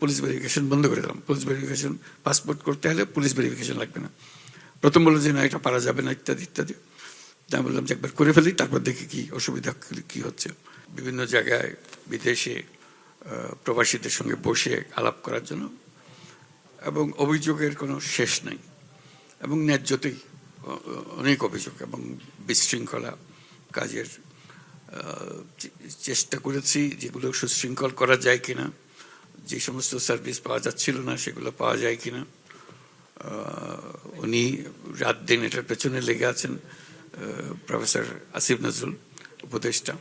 Police verification বন্ধ করে দিলাম। পুলিশ ভেরিফিকেশন পাসপোর্ট করতে হলে পুলিশ ভেরিফিকেশন লাগবে না। প্রথম বলল যে, না, এটা পারা যাবে না, ইত্যাদি ইত্যাদি। আমি বললাম যে, একবার করে ফেলি, তারপর দেখি কি অসুবিধা, কি হচ্ছে। বিভিন্ন জায়গায় বিদেশে প্রবাসীদের সঙ্গে বসে আলাপ করার জন্য এবং অভিযোগের কোনো শেষ নেই এবং ন্যায্যতেই অনেক অভিযোগ এবং বিশৃঙ্খলা কাজের চেষ্টা করেছি যেগুলো সুশৃঙ্খল করা যায় কিনা। যে সমস্ত সার্ভিস পাওয়া যাচ্ছিল না, সেগুলো পাওয়া যায় কিনা উনি রাত দিন এটার পেছনে লেগে আছেন প্রফেসর আসিফ নজরুল উপদেষ্টা।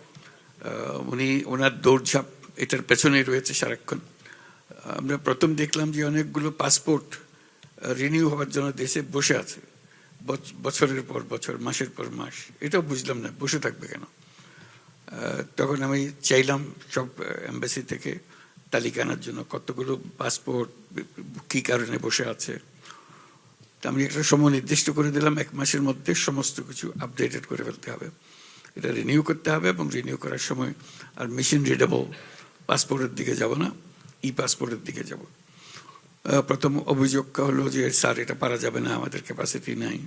উনি ওনার দৌড়ঝাঁপ এটার পেছনেই রয়েছে সারাক্ষণ। আমরা প্রথম দেখলাম যে অনেকগুলো পাসপোর্ট রিনিউ হওয়ার জন্য দেশে বসে আছে। বছরের পর বছর, মাসের পর মাস, এটাও বুঝলাম না, বসে থাকবে কেন? তখন আমি চাইলাম সব এম্বাসি থেকে তালিকা আনার জন্য কতগুলো পাসপোর্ট কী কারণে বসে আছে? তা আমি একটা সময় নির্দিষ্ট করে দিলাম, এক মাসের মধ্যে সমস্ত কিছু আপডেটেড করে ফেলতে হবে। এটা রিনিউ করতে হবে এবং রিনিউ করার সময় আর মেশিন রিডেবল পাসপোর্টের দিকে যাব না ই পাসপোর্টের দিকে যাব। প্রথম অভিযোগ হলো যে, স্যার, এটা পারা যাবে না, আমাদের ক্যাপাসিটি নাই।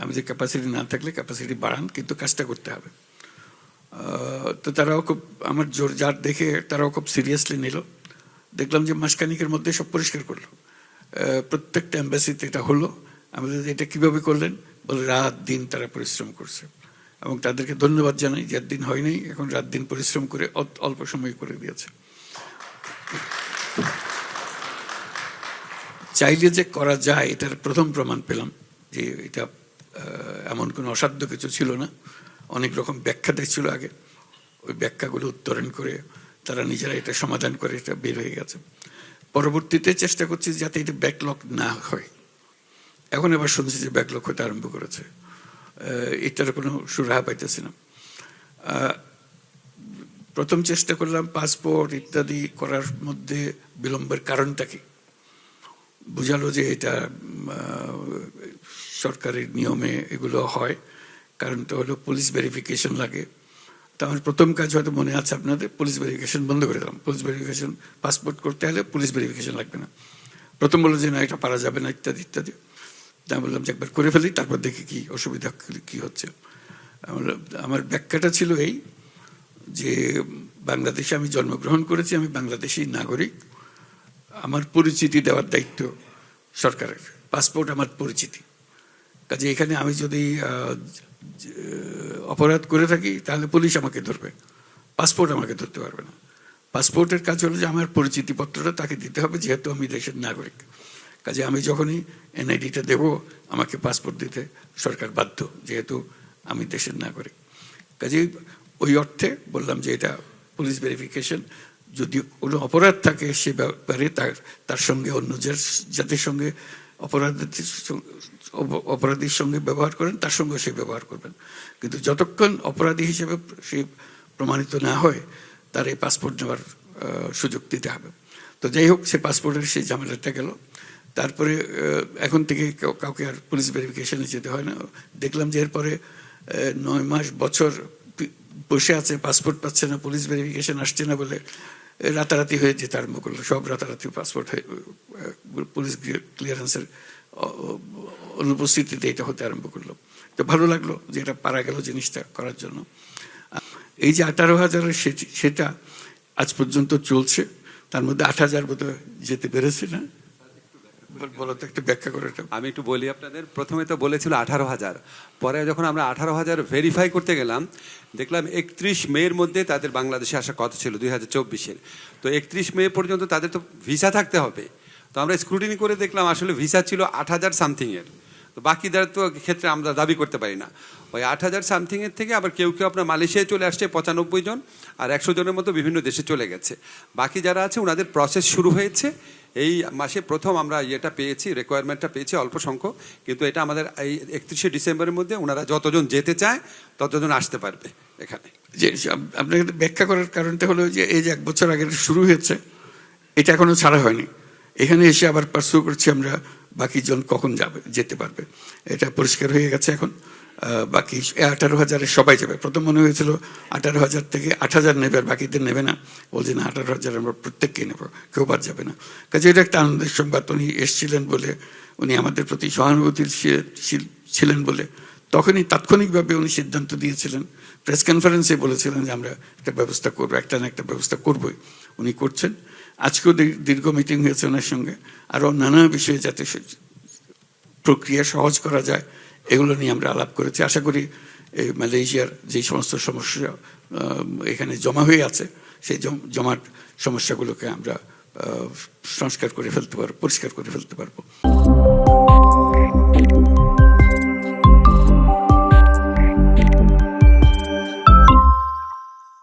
আমি যে ক্যাপাসিটি না থাকলে ক্যাপাসিটি বাড়ান, কিন্তু কাজটা করতে হবে। তো তারাও খুব আমার জোর যার দেখে তারাও খুব সিরিয়াসলি নিল। দেখলাম যে মাসখানিকের মধ্যে সব পরিষ্কার করল। প্রত্যেকটা এম্বাসিতে এটা হলো। আমি বললাম, এটা কীভাবে করলেন? বলে রাত দিন তারা পরিশ্রম করছে। এবং তাদেরকে ধন্যবাদ জানাই যে দিন হয়নি এখন রাত দিন পরিশ্রম করে অল্প সময় করে দিয়েছে। চাইলে যে করা যায় এটার প্রথম প্রমাণ পেলাম যে এটা এমন কোনো অসাধ্য কিছু ছিল না। অনেক রকম ব্যাখ্যা দেখছিল আগে। ওই ব্যাখ্যাগুলো উত্তরণ করে তারা নিজেরা এটা সমাধান করে, এটা বের হয়ে গেছে। পরবর্তীতে চেষ্টা করছি যাতে এটা ব্যাকলগ না হয়। এখন এবার শুনছি যে ব্যাকলগ হতে আরম্ভ করেছে। এটার কোনো সুরাহা পাইতেছি না প্রথম চেষ্টা করলাম পাসপোর্ট ইত্যাদি করার মধ্যে বিলম্বের কারণটা কি? বোঝালো যে এটা সরকারের নিয়মে এগুলো হয়। কারণটা হলো পুলিশ ভেরিফিকেশন লাগে। তো আমার প্রথম কাজ হয়তো মনে আছে আপনাদের, পুলিশ ভেরিফিকেশন বন্ধ করে দিলাম। পুলিশ ভেরিফিকেশন পাসপোর্ট করতে হলে পুলিশ ভেরিফিকেশন লাগবে না। প্রথম বলল যে, না, এটা পারা যাবে না, ইত্যাদি ইত্যাদি। আমি বললাম যে, একবার করে ফেলি, তারপর দেখি কি অসুবিধা, কি- হচ্ছে। আমার ব্যাখ্যাটা ছিল এই যে, বাংলাদেশে আমি জন্মগ্রহণ করেছি, আমি বাংলাদেশি নাগরিক। আমার পরিচিতি দেওয়ার দায়িত্ব সরকারের। পাসপোর্ট আমার পরিচিতি। কাজে এখানে আমি যদি অপরাধ করে থাকি, তাহলে পুলিশ আমাকে ধরবে। পাসপোর্ট আমাকে ধরতে পারবে না। পাসপোর্টের কাজ হলো যে আমার পরিচিতিপত্রটা তাকে দিতে হবে, যেহেতু আমি দেশের নাগরিক। কাজে আমি যখনই এনআইডিটা দেব, আমাকে পাসপোর্ট দিতে সরকার বাধ্য, যেহেতু আমি দেশের নাগরিক। কাজে ওই অর্থে বললাম যে এটা পুলিশ ভেরিফিকেশন যদি কোনো অপরাধ থাকে সে ব্যাপারে তার তার সঙ্গে অন্য যাদের সঙ্গে অপরাধের অপরাধীর সঙ্গে ব্যবহার করেন, তার সঙ্গে সে ব্যবহার করবেন। কিন্তু যতক্ষণ অপরাধী হিসেবে সে প্রমাণিত না হয়, তার এই পাসপোর্ট নেওয়ার সুযোগ দিতে হবে। তো যাই হোক, সে পাসপোর্টের সেই ঝামেলাটা গেল। তারপরে এখন থেকে কাউ- কাউকে আর পুলিশ ভেরিফিকেশনে যেতে হয় না। দেখলাম যে এরপরে নয় মাস বছর বসে আছে, পাসপোর্ট পাচ্ছে না, পুলিশ ভেরিফিকেশন আসছে না বলে রাতারাতি হয়ে যেতে আরম্ভ করল। সব রাতারাতি পাসপোর্ট হয়ে পুলিশ ক্লিয়ারেন্সের অনুপস্থিতিতে এটা হতে আরম্ভ করল। তো ভালো লাগল যে এটা পারা গেল জিনিসটা করার জন্য। এই যে আঠারো হাজারের সেটি- আজ পর্যন্ত চলছে। তার মধ্যে আট হাজার বোধহয় যেতে পেরেছে না। বল- একটু ব্যাখ্যা করে আমি একটু বলি আপনাদের। প্রথমে তো বলেছিল আঠারো হাজার। পরে যখন আমরা আঠারো হাজার ভেরিফাই করতে গেলাম, দেখলাম একত্রিশ মের মধ্যে তাদের বাংলাদেশে আসার কথা ছিল? দুই হাজার চব্বিশের। তো একত্রিশ মে পর্যন্ত তাদের তো ভিসা থাকতে হবে। তো আমরা স্ক্রুটিনি করে দেখলাম, আসলে ভিসা ছিল আট হাজার সামথিংয়ের তো বাকিদের তো ক্ষেত্রে আমরা দাবি করতে পারি না। ওই আট হাজার সামথিংয়ের থেকে আবার কেউ কেউ আপনার মালয়েশিয়ায় চলে আসছে, পঁচানব্বই জন, আর একশো জনের মতো বিভিন্ন দেশে চলে গেছে। বাকি যারা আছে, ওনাদের প্রসেস শুরু হয়েছে। এই মাসে প্রথম আমরা ইয়েটা পেয়েছি রিকোয়ারমেন্টটা পেয়েছি অল্প সংখ্যক, কিন্তু এটা আমাদের এই একত্রিশে ডিসেম্বরের মধ্যে ওনারা যতজন যেতে চায়, ততজন আসতে পারবে এখানে। যে আপনাকে ব্যাখ্যা করার কারণটা হলো যে, এই যে এক বছর আগে শুরু হয়েছে, এটা এখনও ছাড়া হয়নি। এখানে এসে আবার পার্সু করছি আমরা বাকি জন কখন যাবে, যেতে পারবে। এটা পরিষ্কার হয়ে গেছে এখন। বাকি আঠারো হাজারে সবাই যাবে। প্রথম মনে হয়েছিল আঠারো হাজার থেকে আট হাজার নেবে আর বাকিদের নেবে না। বলছে, না, আঠারো হাজার আমরা প্রত্যেককে নেব, কেউ বাদ যাবে না। কাজে এটা একটা আনন্দের সংবাদ। উনি এসছিলেন বলে, উনি আমাদের প্রতি সহানুভূতিশীল ছিলেন বলে। তখনই তাৎক্ষণিকভাবে উনি সিদ্ধান্ত দিয়েছিলেন। প্রেস কনফারেন্সে বলেছিলেন যে, আমরা একটা ব্যবস্থা করব, একটা না একটা ব্যবস্থা করবই। উনি করছেন। আজকেও দীর্ঘ মিটিং হয়েছে ওনার সঙ্গে। আরও নানা বিষয়ে যাতে প্রক্রিয়া সহজ করা যায়, এগুলো নিয়ে আমরা আলাপ করেছি। আশা করি এই মালয়েশিয়ার যে সমস্ত সমস্যা এখানে জমা হয়ে আছে, সেই জম- জমাট সমস্যাগুলোকে আমরা সংস্কার করে ফেলতে পারব, পরিষ্কার করে ফেলতে পারব।